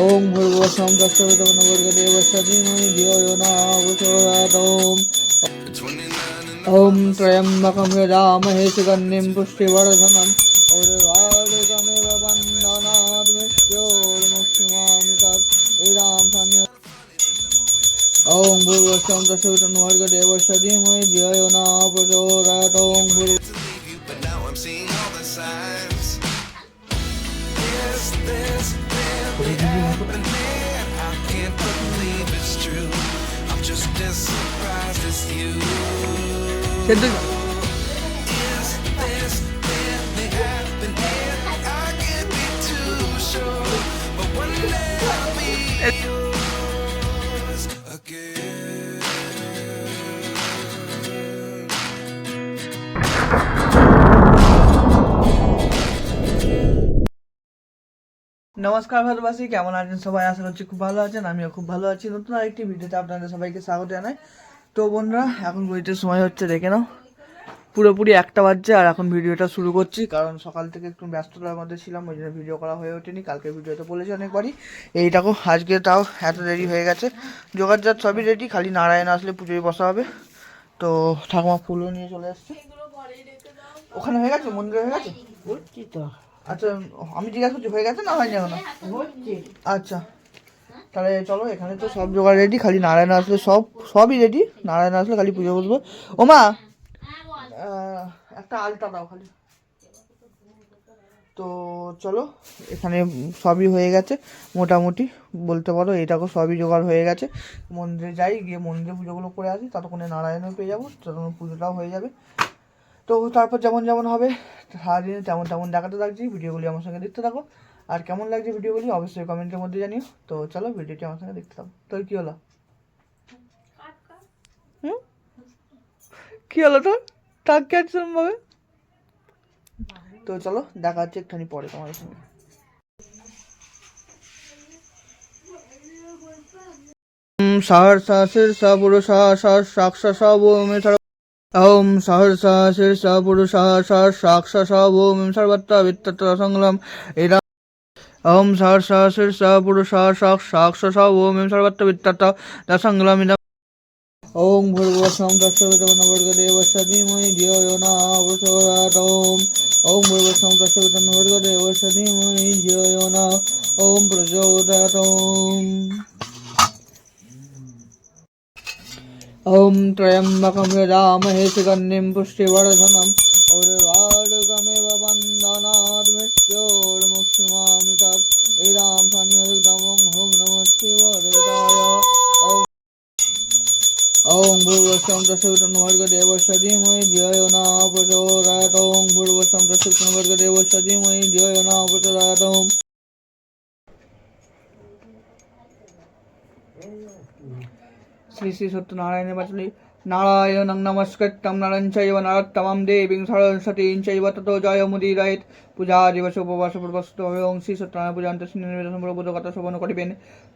ॐ भूर्वशं दक्षदेवस्वतीमयि धियो यो नावचोरात् ॐ त्र्यम्बकं यजामहे सुगन्धिं पुष्टिवर्धनम् और्वादुकमेव बन्धनात् मृत्योर्मुक्षिमामि तत् श्रीरामसंयो ॐ भूर्वशं दक्षवितन्वर्गदेवस्वतीमयि धियो यो नावचोरात् ॐ भूर्व happening? I can't believe it's true. I'm just as surprised as you. নমস্কার ভারতবাসী কেমন আছেন সবাই? আশা করছি খুব ভালো আছেন, আমিও খুব ভালো আছি। নতুন আরেকটি ভিডিওতে আপনাদের সবাইকে স্বাগত জানাই। তো বন্ধুরা, এখন ঘড়িতে সময় হচ্ছে, দেখে নাও। পুরোপুরি একটা বাজছে আর এখন ভিডিওটা শুরু করছি, কারণ সকাল থেকে একটু ব্যস্ততার মধ্যে ছিলাম, ওই জন্য ভিডিও করা হয়ে ওঠেনি। কালকে ভিডিওতে বলেছি অনেকবারই। এই দেখো, আজকে তাও এত দেরি হয়ে গেছে। যোগাযোগ সবই রেডি খালি নারায়ণ আসলে পুজোয় বসা হবে। তো ঠাকুমা ফুলও নিয়ে চলে আসছে ওখানে হয়ে গেছে, মন্দিরে হয়ে গেছে? তো। আচ্ছা আমি জিজ্ঞাসা করছি হয়ে গেছে না হয়নি এখনও? আচ্ছা। তাহলে চলো এখানে তো সব জোগাড় রেডি খালি নারায়ণ আসলে সব সবই রেডি নারায়ণ আসলে খালি পুজো বসবো। ও মা! একটা আলতা দাও খালি। তো চলো এখানে সবই হয়ে গেছে মোটামুটি। বলতে পারো এইটাকে সবই জোগাড় হয়ে গেছে। মন্দিরে যাই গিয়ে মন্দিরে পুজোগুলো করে আসি ততক্ষণে নারায়ণও পেয়ে যাব ততক্ষণ পুজোটাও হয়ে যাবে। তো তারপর যেমন যেমন হবে, সারাদিনে তেমন তেমন দেখাতে থাকছি, ভিডিওগুলি আমার সঙ্গে দেখতে থাকো। আর কেমন লাগছে ভিডিওগুলি অবশ্যই কমেন্টের মধ্যে জানিও। তো চলো ভিডিওটি আমার সঙ্গে দেখতে থাকো। তোর কী হলো? হুম? কী হলো তোর? তাক কাটছিলাম তো চলো, দেখা হচ্ছে একটুখানি পরে তোমাদের সঙ্গে। সার সাহসের সাবুর সা সা সাক্ষ সাব ॐ सहर्षा शीर्ष पुरुषः साक्षस भूमिं सर्वत्र वित्तत्र सङ्गलम् इदम् ॐ सहर्षा शीर्ष पुरुषः साक्षस भूमिं सर्वत्र वित्तत्र सङ्गलमिदम् ॐ भूर्भुवस्वं तस्यवितमनवर्गदेवस्य धीमहि धियो यो न प्रचोदयात् ॐ ॐ भूर्भुवस्वं तस्यवितमनवर्गदेवस्य धीमहि धियो यो न ॐ प्रचोदयात् ॐ ॐ त्र्यम्बकं यजामहे सुगन्धिं पुष्टिवर्धनम् उर्वारुकमिव बन्धनात् मृत्योर्मुक्षिमामृतात् इदां संयुक्तमं हुं नमः शिवदेवताय ॐ ॐ भूर्वस्वं प्रसुतन्वर्गदेवस्य धीमहि धियो यो न प्रचोदयात् ॐ भूर्वस्वं प्रसुतन्वर्गदेवस्य धीमहि धियो यो न प्रचोदयात् শ্রী শ্রী সত্যনারায়ণের বাচনে নারায়ণং নমস্কৃত্যং নরং চৈব নরোত্তমং দেবীং সরস্বতীং চৈব ততো জয় মুদিরয়েত পূজা দিবস উপবাস পূর্বস্ত এবং শ্রী সত্যনারায়ণ পূজান্ত শ্রী নিবেদন প্রবোধকতা শ্রবণ করিবেন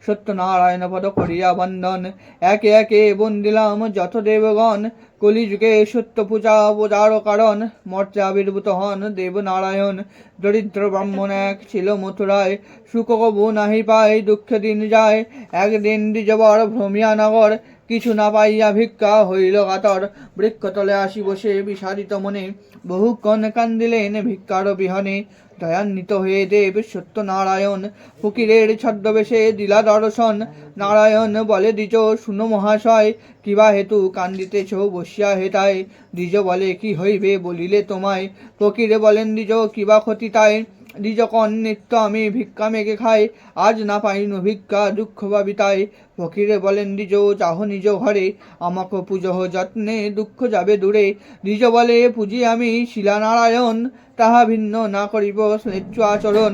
সত্যনারায়ণ পদ করিয়া বন্দন একে একে বন্দিলাম যত দেবগণ কলিযুগে সত্য পূজা পূজার কারণ মর্তে আবির্ভূত হন দেবনারায়ণ দরিদ্র ব্রাহ্মণ এক ছিল মথুরায় সুখ কবু নাহি পায় দুঃখ দিন যায় একদিন দ্বিজবর ভ্রমিয়া নগর কিছু না পাইয়া ভিক্ষা হইল কাতর। বৃক্ষতলে আসি বসে বিষাদিত মনে। বহু বহুক্ষণ কান্দিলেন ভিক্ষার বিহনে। দয়ান্বিত হয়ে দেব সত্যনারায়ণ। ফকিরের ছদ্মবেশে দিলা দর্শন। নারায়ণ বলে, দ্বিজ, শুনো মহাশয়, কিবা হেতু কান্দিতেছ? বসিয়া হেতায়। দ্বিজ বলে, কি হইবে বলিলে তোমায়? ফকিরে বলেন, দ্বিজ, কিবা ক্ষতি তাই। দ্বিজকন নিত্য আমি ভিক্ষা মেঘে খাই আজ না পাইনু ভিক্ষা, দুঃখ ভাবিতাই ফকিরে বলেন, দ্বিজ চাহ নিজ ঘরে। আমাকে পুজো যত্নে দুঃখ যাবে দূরে। দ্বিজ বলে, পুজি আমি শিলানারায়ণ, তাহা ভিন্ন না করিব স্লেচ্ছ আচরণ।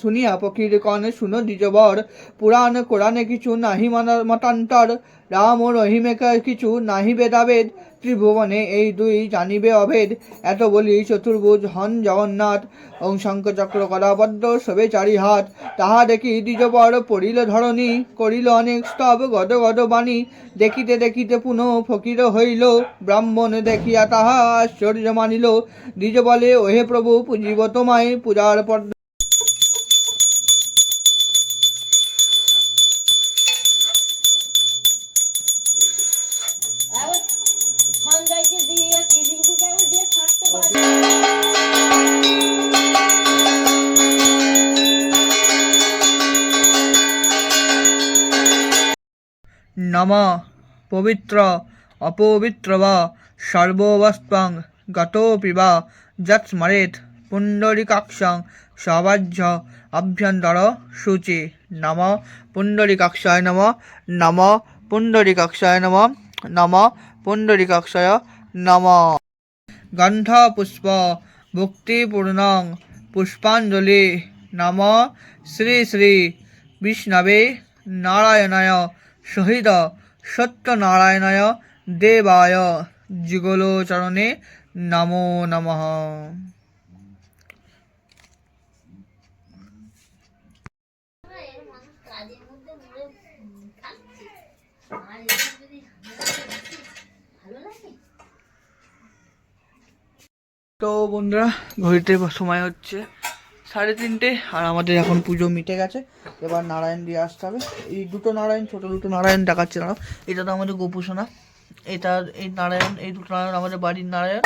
শুনিয়া ফকির কন, শুনো দ্বিজবর পুরাণ কোরআনে কিছু নাহি মতান্তর। রাম ও অহিমেকা কিছু নাহি বেদাবেদ ত্রিভুবনে এই দুই জানিবে অভেদ। এত বলি চতুর্ভুজ হন জগন্নাথ। ওং শঙ্খচক্র কদাবদ্ধ সবে চারি হাত। তাহা দেখি দ্বিজবর পড়িল ধরণী, করিল অনেক স্তব গদ গদ বাণী। দেখিতে দেখিতে পুনঃ ফকির হইল, ব্রাহ্মণ দেখিয়া তাহা আশ্চর্য মানিল। দ্বিজ বলে ওহে প্রভু, পুজিব তোমায়, পূজার পর নম পবিত্র, অপবিত্র বা সর্ববস্ত্বং গতোপি বা যৎ স্মরেত পুণ্ডরিকাক্ষং সবাহ্য অভ্যন্তর সূচি। নম পুণ্ডরিকাক্ষায় নম নম পুণ্ডরিকাক্ষায় নম নম পুণ্ডরিকাক্ষয় নম। গন্ধ পুষ্প ভক্তিপূর্ণং পুষ্পাঞ্জলি। নম শ্রী শ্রী বিষ্ণবে নারায়ণায় সহিত সত্যনারায়ণায় দেবায় যুগলোচরণে নমো নমঃ। তো বন্ধুরা ঘড়িতে সময় হচ্ছে সাড়ে তিনটে, আর আমাদের এখন পুজো মিটে গেছে। এবার নারায়ণ দিয়ে আসতে হবে। এই দুটো নারায়ণ, ছোট দুটো নারায়ণ দেখাচ্ছে না এটা তো আমাদের গোপুসোনা। এটা এই নারায়ণ, এই দুটো নারায়ণ আমাদের বাড়ির নারায়ণ।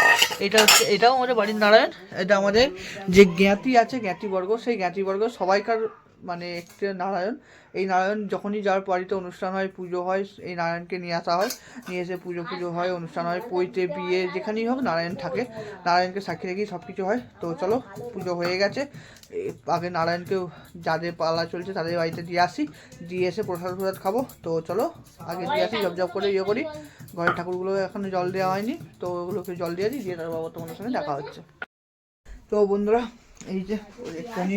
এটা হচ্ছে, এটাও আমাদের বাড়ির নারায়ণ। এটা আমাদের যে জ্ঞাতি আছে, জ্ঞাতিবর্গ, সেই জ্ঞাতিবর্গ সবাইকার মানে একটি নারায়ণ। এই নারায়ণ যখনই যার বাড়িতে অনুষ্ঠান হয়, পুজো হয়, এই নারায়ণকে নিয়ে আসা হয়। নিয়ে এসে পুজো পুজো হয়, অনুষ্ঠান হয় পৈতে বিয়ে যেখানেই হোক নারায়ণ থাকে। নারায়ণকে সাক্ষী রেখেই সব কিছু হয়। তো চলো, পুজো হয়ে গেছে। আগে নারায়ণকেও যাদের পালা চলছে তাদের বাড়িতে দিয়ে আসি। দিয়ে এসে প্রসাদ প্রসাদ খাব। তো চলো, আগে দিয়ে আসি জব জব করে ইয়ে করি। ঘরের ঠাকুরগুলো এখনও জল দেওয়া হয়নি। তো ওগুলোকে জল দিয়ে দিই, দিয়ে তার বাবা তোমাদের সঙ্গে দেখা হচ্ছে। তো বন্ধুরা, এই যে একটুখানি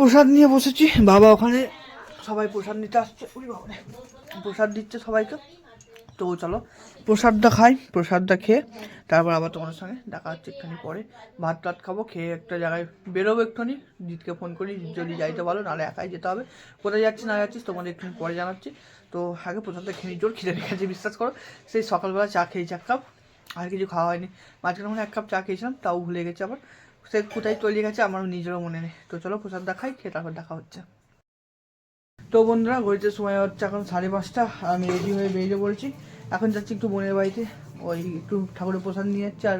প্রসাদ নিয়ে বসেছি। বাবা ওখানে সবাই প্রসাদ নিতে আসছে। উই বাবা প্রসাদ দিচ্ছে সবাইকে। তো চলো, প্রসাদটা খাই, প্রসাদটা খেয়ে তারপর আবার তোমার সঙ্গে দেখা হচ্ছে একটুখানি পরে। ভাত টাত খাব, খেয়ে একটা জায়গায় বেরোবো একটুখানি। জিতকে ফোন করি, যদি যাইতে বলো, নাহলে একাই যেতে হবে। কোথায় যাচ্ছি না যাচ্ছিস, তোমাদের একটু পরে জানাচ্ছি। তো আগে প্রসাদটা খেয়ে জোর খিদে রেখেছি বিশ্বাস করো। সেই সকালবেলা চা খেয়েছি, এক কাপ। আর কিছু খাওয়া হয়নি। মাঝখানে এক কাপ চা খেয়েছিলাম, তাও ভুলে গেছি আবার। সে কোথায় তলিয়ে গেছে আমার নিজেরও মনে নেই। তো চলো প্রসাদটা খাই খেয়ে তারপর দেখা হচ্ছে। তো বন্ধুরা, ঘড়িতে সময় হচ্ছে এখন সাড়ে পাঁচটা আমি রেডি হয়ে বেরিয়ে বলছি এখন যাচ্ছি একটু বোনের বাড়িতে, ওই একটু ঠাকুরের প্রসাদ নিয়ে যাচ্ছে, আর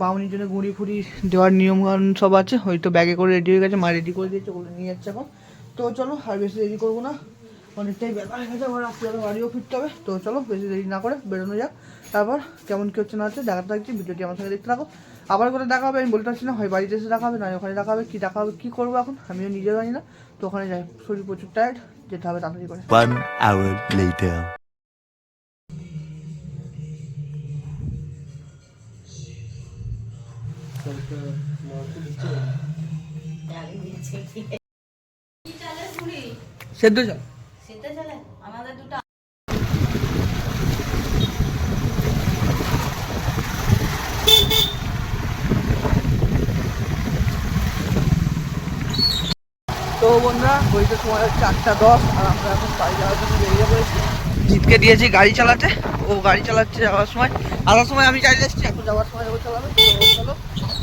বাউনির জন্য গুঁড়ি ফুড়ি দেওয়ার নিয়ম সব আছে। হয়তো ব্যাগে করে রেডি হয়ে গেছে, মা রেডি করে দিয়েছে, ওগুলো নিয়ে যাচ্ছে এখন। তো চলো, আর বেশি দেরি করব না। অনেকটাই বেলা হয়ে গেছে, আবার রাত্রিবেলা বাড়িও ফিরতে হবে। তো চলো, বেশি দেরি না করে বেরোনো যাক। তারপর কেমন কী হচ্ছে না হচ্ছে দেখাতে থাকছি, ভিডিওটি আমার সঙ্গে দেখতে থাকো। আবার কোথায় দেখা হবে? আমি বলতে পারছি না। হয় বাড়িতে এসে দেখা হবে না ওখানে দেখা হবে কী দেখা হবে কী করব এখন? আমিও নিজেও জানি না। তো ওখানে যাই। শরীর প্রচুর টায়ার্ড যেতে হবে তাড়াতাড়ি করে। One hour later. সেদ্ধ চল সেটা চলে আমাদের দুটো তো বন্ধুরা বইতে সময় হচ্ছে আটটা দশ আর আমরা এখন বাড়ি যাওয়ার জন্য বেরিয়ে পড়েছি। জিতকে দিয়েছি গাড়ি চালাতে ও গাড়ি চালাচ্ছে যাওয়ার সময়। আসার সময় আমি চালিয়ে এসেছি এখন যাওয়ার সময় ও চালাবে তো চলো।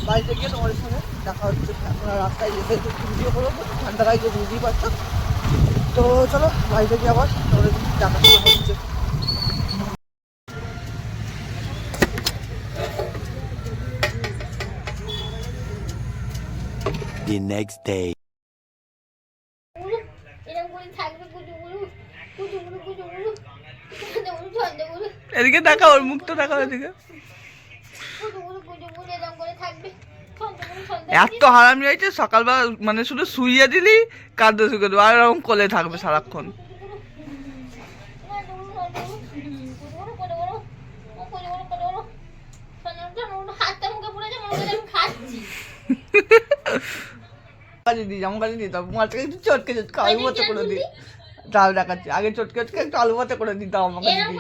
বাড়িতে গিয়ে তোমাদের সঙ্গে দেখা হচ্ছে। এখন আর রাস্তায় যেতে একটু ভিডিও করব ঠান্ডা গাড়িতে বুঝতেই পারছ। তো চলো বাড়িতে গিয়ে আবার তোমাদের দেখা হচ্ছে। The next day. গুলো এরকম করে থাকবে কুচু গুলো কুচু গুলো কুচু গুলো ছন্দে গুলো ছন্দে গুলো এদিকে দেখা, ওর মুখ তো দেখা ছন্দে এত হারামি হয়েছে, সকালবেলা মানে শুধু শুইয়ে দিলি, কাঁদতে শুকে দেবো আর এরকম কোলে থাকবে সারাক্ষণ। কাজে দিই দিতাম চটকে চটকে আলু করে আগে চটকে চটকে একটু আলু করে দিতাম আমাকে এরকম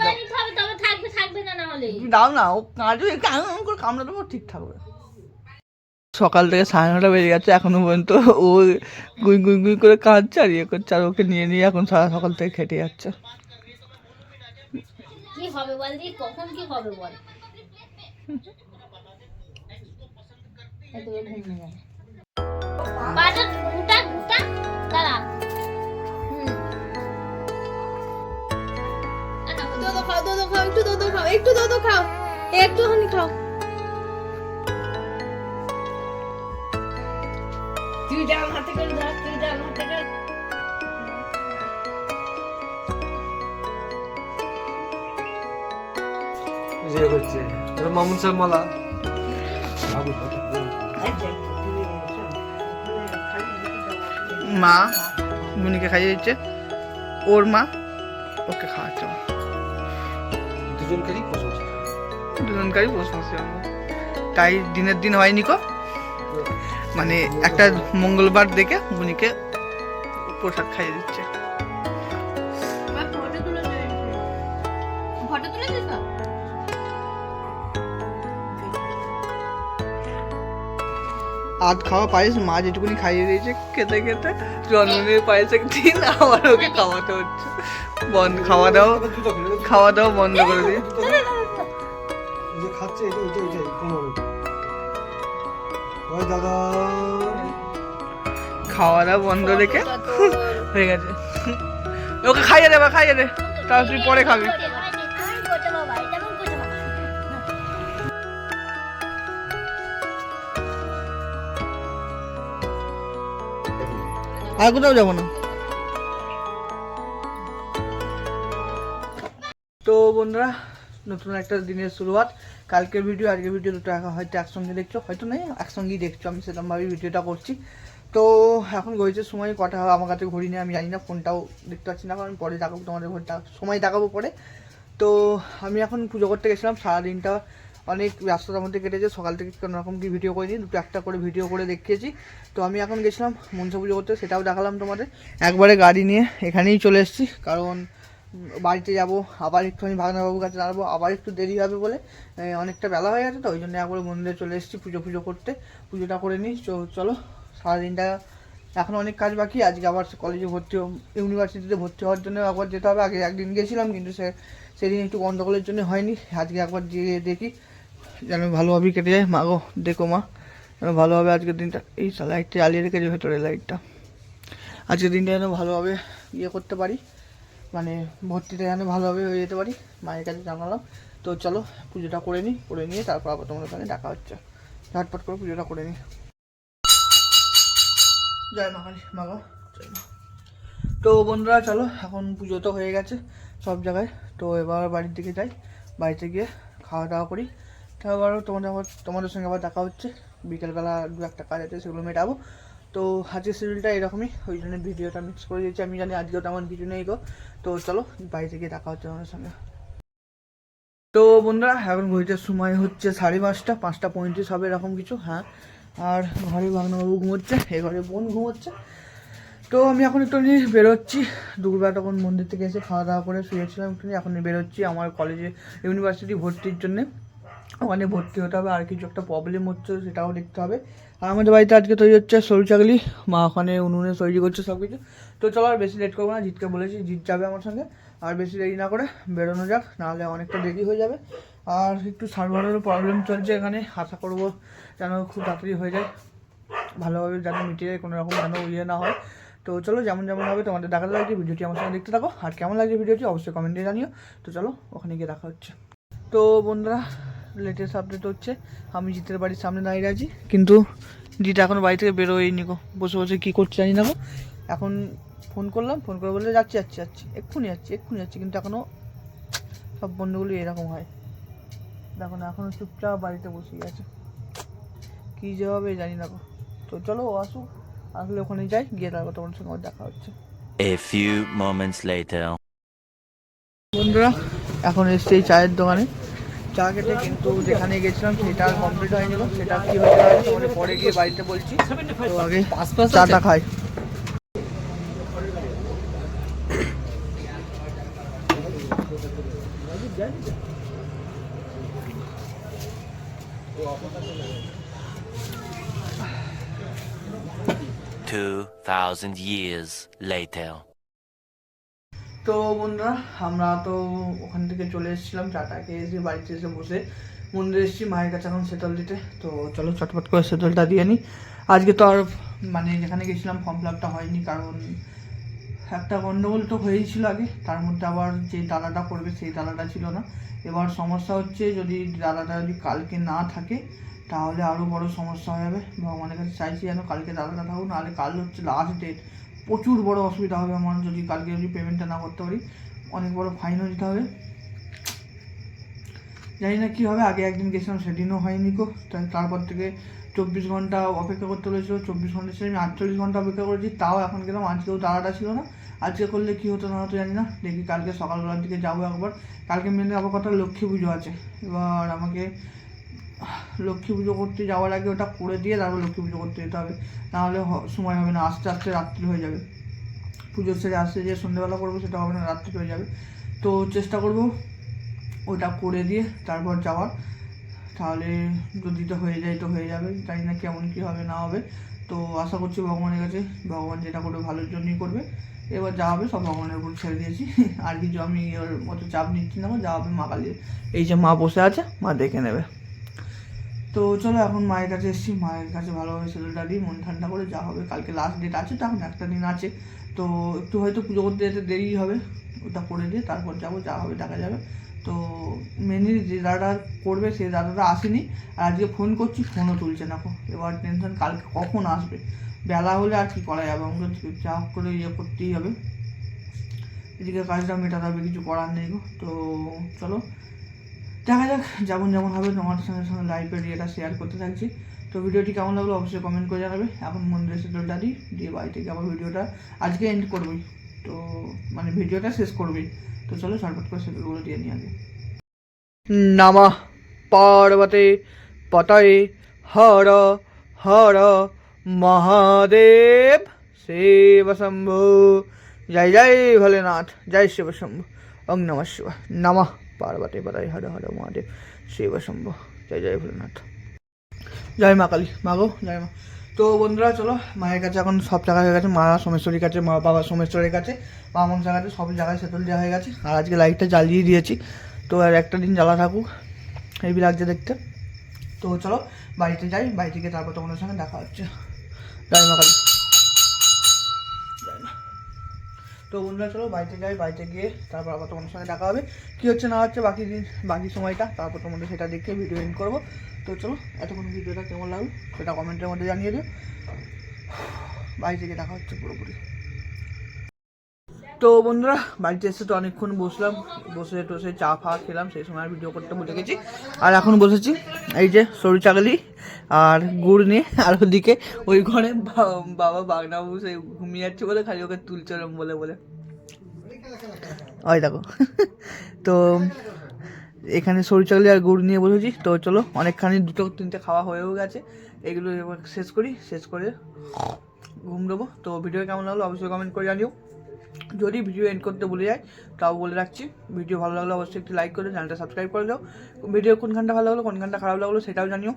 দাও না ও কাঁদবে একটু করে কামড়ে দেবো ঠিক থাকবে। সকাল থেকে সাড়ে নটা বেজে গেছে এখনও পর্যন্ত ও গুই গুই গুই করে কাঁদছে আর ইয়ে করছে আর ওকে নিয়ে নিয়ে এখন সারা সকাল থেকে খেটে যাচ্ছে। কি হবে বল দি কখন কি হবে বল? পাটা খাও একটু দুধ খাও একটু দুধ খাও খাও। তুই ডান হাতে করে ধর তুই হাতে করে মামুন সাহেব মালা। মা মুনিকে খাইয়ে দিচ্ছে। ওর মা ওকে খাওয়াচ্ছে। দুজনকারই বসে বসে আমরা। তাই দিনের দিন হয়নি কো? মানে একটা মঙ্গলবার দেখে বুনিকে প্রসাদ খাইয়ে দিচ্ছে। আধ খাওয়া পায়েস মা যেটুকুনি খাইয়ে দিয়েছে খেতে খেতে জন্মদিনের পায়েসের দিন আবার ওকে খাওয়াতে হচ্ছে। বন্ধ খাওয়া দাওয়া খাওয়া দাওয়া বন্ধ করে দিয়ে যে খাচ্ছে এটা এটা এটা পনেরো ওই দাদা খাওয়া দাওয়া বন্ধ রেখে হয়ে গেছে ওকে খাইয়ে দেবা খাইয়ে দে তারপর তুই পরে খাবি তুমি করতে বাবা এটা আমি করতে বাবা আর কোথাও যাব না বন্ধুরা, নতুন একটা দিনের শুরুয়াত। কালকের ভিডিও, আজকের ভিডিও দুটো হয়তো একসঙ্গে দেখছ। হয়তো নয়, একসঙ্গেই দেখছ, আমি সেরকমভাবেই ভিডিওটা করছি। তো এখন গেছে সময়, কটা হবে আমার কাছে ঘড়ি নিয়ে আমি জানি না, ফোনটাও দেখতে পাচ্ছি না, কারণ পরে দেখাবো, তোমাদের ঘড়িটা সময় দেখাবো পরে। তো আমি এখন পুজো করতে গেছিলাম, সারাদিনটা অনেক ব্যস্ততার মধ্যে কেটেছে, সকাল থেকে কোনো রকম কি ভিডিও করিনি, দুটো একটা করে ভিডিও করে দেখিয়েছি। তো আমি এখন গেছিলাম মনসা পুজো করতে, সেটাও দেখালাম তোমাদের। একবারে গাড়ি নিয়ে এখানেই চলে এসেছি, কারণ বাড়িতে যাব, আবার একটুখানি ভাগনাবাবুর কাছে দাঁড়াবো, আবার একটু দেরি হবে বলে অনেকটা বেলা হয়ে গেছে তো, ওই জন্য একবারে মন্দিরে চলে এসেছি পুজো পুজো করতে, পুজোটা করে নিই চলো, সারাদিনটা এখন অনেক কাজ বাকি, আজকে আবার কলেজে ভর্তি ইউনিভার্সিটিতে ভর্তি হওয়ার জন্য একবার যেতে হবে, আগে একদিন গেছিলাম, কিন্তু সে, সেদিন একটু গন্ডগোলের জন্য হয়নি, আজকে একবার গিয়ে দেখি, যেন ভালোভাবেই কেটে যায়, মা গো, দেখো মা, যেন ভালোভাবে আজকের দিনটা, এই লাইটটা জ্বালিয়ে রেখেছে ভেতরে লাইটটা আজকের দিনটা যেন ভালোভাবে ইয়ে করতে পারি। মানে ভর্তিটা যেন ভালোভাবে হয়ে যেতে পারি, মায়ের কাছে জানালাম। তো চলো, পুজোটা করে নিই করে নিয়ে তারপর আবার তোমাদের সঙ্গে দেখা হচ্ছে। ঝটপট করে পুজোটা করে নিই জয় মা কালী, মা জয় মা। তো বন্ধুরা, চলো, এখন পুজো তো হয়ে গেছে সব জায়গায়। তো এবার বাড়ির দিকে যাই, বাড়িতে গিয়ে খাওয়া দাওয়া করি। তারপর তোমাদের তোমাদের সঙ্গে আবার দেখা হচ্ছে। বিকেলবেলা দু একটা কাজ আছে, সেগুলো মেটাবো। তো আজকের শিডিউলটা এরকমই, ওই জন্য ভিডিওটা মিক্স করে দিয়েছি। আমি জানি আজকেও তেমন কিছু নেই গো। তো চলো, বাড়িতে গিয়ে দেখা হচ্ছে তোমাদের সঙ্গে। তো বন্ধুরা, এখন ঘড়িটার সময় হচ্ছে সাড়ে পাঁচটা পাঁচটা পঁয়ত্রিশ হবে এরকম কিছু হ্যাঁ। আর ঘরে বাংলাবাবু ঘুমোচ্ছে, এ ঘরে বোন ঘুমোচ্ছে। তো আমি এখন একটু বেরোচ্ছি। দুপুরবেলা তখন মন্দির থেকে এসে খাওয়া দাওয়া করে শুয়েছিলাম একটু এখন বেরোচ্ছি আমার কলেজে ইউনিভার্সিটি ভর্তির জন্যে। ওখানে ভর্তি হতে হবে, আর কিছু একটা প্রবলেম হচ্ছে সেটাও দেখতে হবে। আর আমাদের বাড়িতে আজকে তৈরি হচ্ছে সরু চাকলি। মা ওখানে উনুনে তৈরি করছে সব কিছু তো চলো আর বেশি লেট করব না জিতকে বলেছি জিত যাবে আমার সঙ্গে। আর বেশি দেরি না করে বেরোনো যাক, নাহলে অনেকটা দেরি হয়ে যাবে। আর একটু সার্ভারেরও প্রবলেম চলছে এখানে, আশা করব যেন খুব তাড়াতাড়ি হয়ে যায়। ভালোভাবে যেন মিটে যায়, কোনো রকম যেন ইয়ে না হয়। তো চলো যেমন যেমন হবে তোমাদের দেখাতে লাগছে ভিডিওটি আমার সঙ্গে দেখতে থাকো। আর কেমন লাগছে ভিডিওটি অবশ্যই কমেন্টে জানিও। তো চলো ওখানে গিয়ে দেখা হচ্ছে। তো বন্ধুরা লেটেস্ট আপডেট হচ্ছে। আমি জিতের বাড়ির সামনে দাঁড়িয়ে আছি। কিন্তু জিত এখনও বাড়ি থেকে বেরোয়নি গো। বসে বসে কী করছে জানি না গো। এখন ফোন করলাম ফোন করে বললে যাচ্ছি যাচ্ছি যাচ্ছি। এক্ষুনি যাচ্ছি এক্ষুনি যাচ্ছি। কিন্তু এখনও সব বন্ধুগুলো এরকম হয়। দেখো না এখনও চুপচাপ বাড়িতে বসেই আছে। কী যে হবে জানি না গো। তো চলো আসুক আসলে ওখানে যাই গিয়ে তারপর তোমার সঙ্গে দেখা হচ্ছে। A few moments later. বন্ধুরা এখন এসছে এই চায়ের দোকানে। চা খেতে কিন্তু যেখানে গেছিলাম সেটা কমপ্লিট হয়নি গো। সেটা কি হয়েছে পরে গিয়ে বাড়িতে বলছি তো আগে চাটা খাই Two thousand years later. তো বন্ধুরা, আমরা তো ওখান থেকে চলে এসেছিলাম চাটা খেয়ে এসে বাড়িতে এসে বসে মন্দিরে এসেছি, মায়ের কাছে এখন সেতল দিতে। তো চলো চটপট করে সেতলটা দিয়ে নিই আজকে তো আর মানে যেখানে গেছিলাম ফর্ম ফিলাপটা হয়নি, কারণ একটা গন্ডগোল তো হয়েই ছিল আগে, তার মধ্যে আবার যে দাদাটা করবে, সেই দাদাটা ছিল না। এবার সমস্যা হচ্ছে, যদি দাদাটা যদি কালকে না থাকে, তাহলে আরও বড় সমস্যা হয়ে যাবে। ভগবানের কাছে চাইছি যেন কালকে দাদাটা থাকুক, নাহলে কাল হচ্ছে লাস্ট ডেট প্রচুর বড় অসুবিধা হবে আমার যদি কালকে যদি পেমেন্টটা না করতে পারি। অনেক বড় ফাইনও দিতে হবে। জানি না কী হবে, আগে একদিন গেছিলাম, সেদিনও হয়নি কো তারপর থেকে চব্বিশ ঘণ্টা অপেক্ষা করতে হয়েছিল। চব্বিশ ঘণ্টা ছেড়ে আমি আটচল্লিশ ঘণ্টা অপেক্ষা করেছি, তাও এখন গেলাম, আজকেও তাড়াটা ছিল না। আজকে করলে কী হতো না হতো জানি না। দেখি কালকে সকালবেলার দিকে যাব একবার। কালকে মেনে আবার কথা লক্ষ্মী পুজো আছে। এবার আমাকে লক্ষ্মী পুজো করতে যাওয়ার আগে ওটা করে দিয়ে তারপর লক্ষ্মী পুজো করতে যেতে হবে। নাহলে সময় হবে না, আস্তে আস্তে রাত্রি হয়ে যাবে। পুজো সেরে আসতে যে সন্ধ্যেবেলা করব সেটা হবে না, রাত্রি হয়ে যাবে। তো চেষ্টা করব ওটা করে দিয়ে তারপর যাওয়ার। তাহলে যদি তো হয়ে যায় তো হয়ে যাবে, জানি না কেমন কী হবে, না হবে। তো আশা করছি ভগবানের কাছে, ভগবান যেটা করবে ভালোর জন্যই করবে। এবার যা হবে সব ভগবানের উপর ছেড়ে দিয়েছি। আর কিছু আমি ওর অত চাপ নিচ্ছি না যা হবে মা কালী এই যে মা বসে আছে, মা দেখে নেবে। তো চলো এখন মায়ের কাছে এসেছি। মায়ের কাছে ভালোভাবে সেলুলটা দিই, মন ঠান্ডা করে যা হবে। কালকে লাস্ট ডেট আছে তো, এখন একটা দিন আছে। তো একটু হয়তো পুজো করতে যেতে দেরি হবে। ওটা করে দিয়ে তারপর যাব, যা হবে দেখা যাবে। তো মেনলি যে দাদা করবে সেই দাদাটা আসেনি। আর আজকে ফোন করছি ফোনও তুলছে না। এবার টেনশন কালকে কখন আসবে? বেলা হলে আর কি করা যাবে? আমাকে যা করে ইয়ে করতেই হবে। এদিকে কাজটা মেটাতে হবে, কিছু করার নেই গো। তো চলো দেখা যাক, যেমন যেমন হবে তোমার সঙ্গে সঙ্গে লাইভের ইয়েটা শেয়ার করতে থাকছি। তো ভিডিওটি কেমন লাগল অবশ্যই কমেন্ট করে জানাবে। এখন মন্দিরের সেটলটা দিই দিয়ে বাড়ি থেকে আবার ভিডিওটা আজকে এন্ড করবি তো মানে ভিডিওটা শেষ করবি। তো চলো ঝটপট করে সেটলগুলো দিয়ে নিয়ে আগে। নমঃ পার্বতে পতয়ে হর হর মহাদেব। শিব শম্ভু। জয় জয় ভোলেনাথ। জয় শিব শম্ভু। ওং নমঃ শিব নমঃ। পার্বতী পতয়ে হর হর মহাদেব, শিব শম্ভু, জয় জয় ভোলেনাথ। জয় মা কালী, মা গো, জয় মা। তো বন্ধুরা, চলো, মায়ের কাছে এখন সব জায়গায় হয়ে গেছে, মা সোমেশ্বরীর কাছে, মা বাবা সোমেশ্বরের কাছে, মা মনসার কাছে, সব জায়গায় সেটল দেওয়া হয়ে গেছে। আর আজকে লাইটটা জ্বালিয়ে দিয়েছি। তো আর একটা দিন জ্বালা থাকুক হেভি লাগছে দেখতে। তো চলো, বাড়িতে যাই, বাড়ি থেকে তারপর তোমাদের সঙ্গে দেখা হচ্ছে। জয় মা কালী জয় মা। তো বন্ধুরা, চলো বাড়িতে যাই, বাড়িতে গিয়ে তারপর আবার তোমাদের সঙ্গে দেখা হবে। কী হচ্ছে, না হচ্ছে, বাকি দিন, বাকি সময়টা, তারপর তোমাদের সেটা দেখে ভিডিও এন্ড করব। তো চলো, এতক্ষণ ভিডিওটা কেমন লাগল, সেটা কমেন্টের মধ্যে জানিয়ে দিও। বাড়িতে গিয়ে দেখা হচ্ছে পুরোপুরি। তো বন্ধুরা, বাড়িতে এসে তো অনেকক্ষণ বসলাম, বসে টসে চা ফা খেলাম, সেই সময় ভিডিও করতে ভুলে গেছি। আর এখন বসেছি, এই যে সরু চাগলি আর গুড় নিয়ে, আর ওদিকে ওই ঘরে বাবা বাগনাবু সেই ঘুমিয়ে যাচ্ছে বলে খালি ওকে তুলছে বলে বলে। ওই দেখো। তো এখানে সরু চাগলি আর গুড় নিয়ে বসেছি, তো চলো অনেকখানি দুটো তিনটে খাওয়া হয়েও গেছে, এগুলো শেষ করি, শেষ করে ঘুম দেবো। তো ভিডিও কেমন লাগল অবশ্যই কমেন্ট করে জানিও। যদি ভিডিও এন্ড করতে ভুলে যায়, তাও বলে রাখছি। ভিডিও ভালো লাগলে অবশ্যই একটু লাইক করে চ্যানেলটা সাবস্ক্রাইব করে দাও। ভিডিও কোনখানটা ভালো লাগল, কোনখানটা খারাপ লাগল সেটাও জানিও।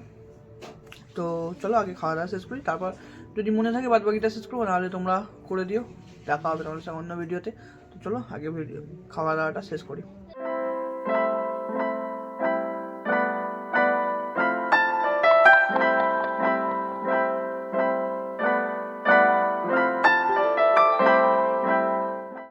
তো চলো, আগে খাওয়া দাওয়া শেষ করি। তারপর যদি মনে থাকে বাদ বাকিটা শেষ করব, নাহলে তোমরা করে দিও। দেখা হবে তোমাদের সঙ্গে অন্য ভিডিওতে তো। চলো, আগে ভিডিও খাওয়া দাওয়াটা শেষ করি।